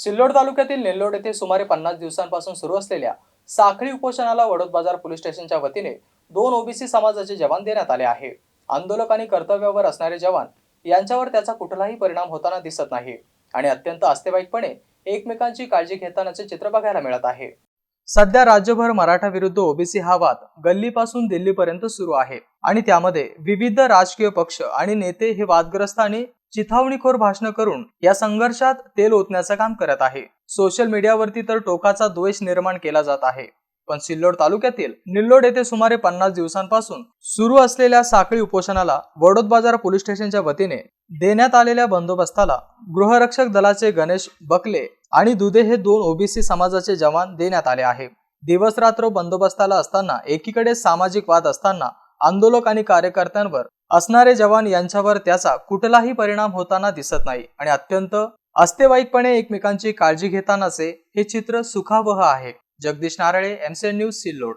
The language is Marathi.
सिल्लोड तालुक्यातील नेल्लोड येथे सुमारे पन्नास दिवसांपासून सुरू असलेल्या साखळी उपोषणाला वडोद बाजार पोलीस स्टेशनच्या वतीने दोन ओबीसी समाजाचे जवान देण्यात आले आहे. आंदोलक आणि कर्तव्यावर असणारे जवान यांच्यावर त्याचा कुठलाही परिणाम होताना दिसत नाही आणि अत्यंत आस्तेवाईकपणे एकमेकांची काळजी घेतानाचे चित्र बघायला मिळत आहे. सध्या राज्यभर मराठा विरुद्ध ओबीसी हा वाद गल्लीपासून दिल्लीपर्यंत सुरू आहे आणि त्यामध्ये विविध राजकीय पक्ष आणि नेते हे वादग्रस्त आणि चिथावणीखोर भाषण करून या संघर्षात तेल ओतण्याचं काम करत आहे. सोशल मीडियावरती तर टोकाचा द्वेष निर्माण केला जात आहे. पण सिल्लोड तालुक्यातील निल्लोड येथे सुमारे पन्नास दिवसांपासून सुरू असलेल्या साखळी उपोषणाला वडोद बाजार पोलीस स्टेशनच्या वतीने देण्यात आलेल्या बंदोबस्ताला गृहरक्षक दलाचे गणेश बकले आणि दुधे हे दोन ओबीसी समाजाचे जवान देण्यात आले आहे. दिवस रात्र बंदोबस्ताला असताना एकीकडे सामाजिक वाद असताना आंदोलक आणि कार्यकर्त्यांवर असणारे जवान यांच्यावर त्याचा कुठलाही परिणाम होताना दिसत नाही आणि अत्यंत अस्तेवाईकपणे एकमेकांची काळजी घेतानाचे हे चित्र सुखावह आहे. Jagdish Narale MCN news Sillod.